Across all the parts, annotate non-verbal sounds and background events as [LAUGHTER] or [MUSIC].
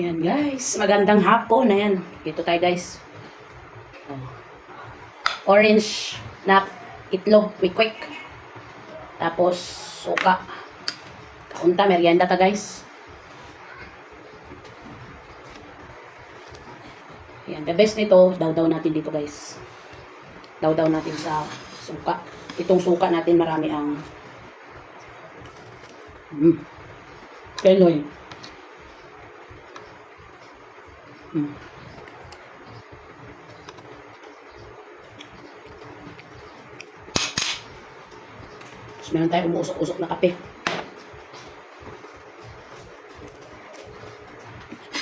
Ayan guys, magandang hapon. Ayan, dito tayo guys. Oh. Orange na itlog, quick quick. Tapos, suka. Kaunta, merienda ta guys. Ayan, the best nito, daw-daw natin dito guys. Daw-daw natin sa suka. Itong suka natin marami ang mm, keloy. Mm. Tapos meron tayong umuusok-usok na kape.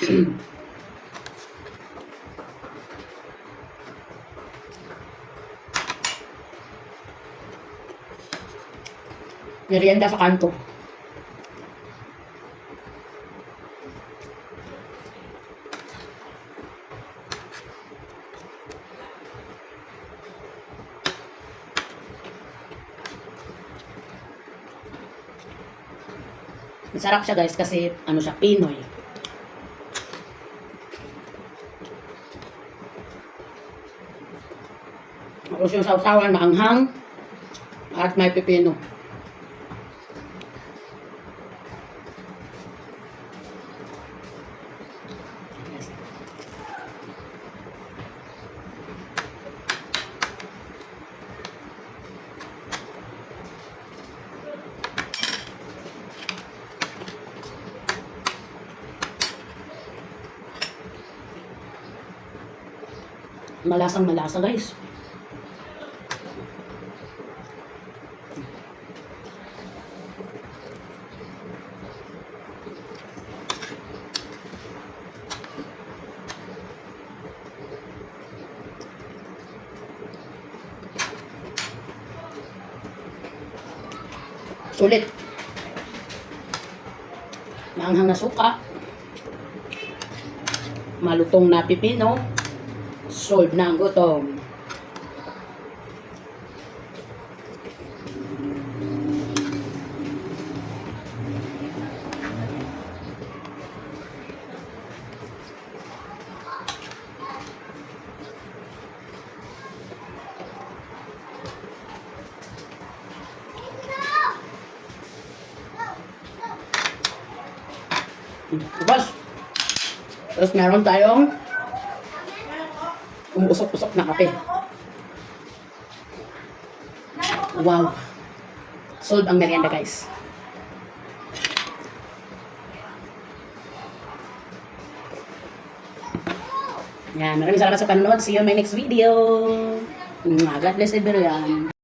[CLEARS THROAT] Merienda sa kanto. Masarap siya guys kasi ano siya, Pinoy. Tapos yung sausawan maanghang at may pipino. Malasang malasa guys. Sulit. Maanghang na suka. Malutong na pipino. Solve na ang gutom. Tapos, tapos meron tayong umusok-usok na kape. Wow. Solve ang merienda, guys. Yan, maraming salamat sa panonood. See you in my next video. God bless everyone.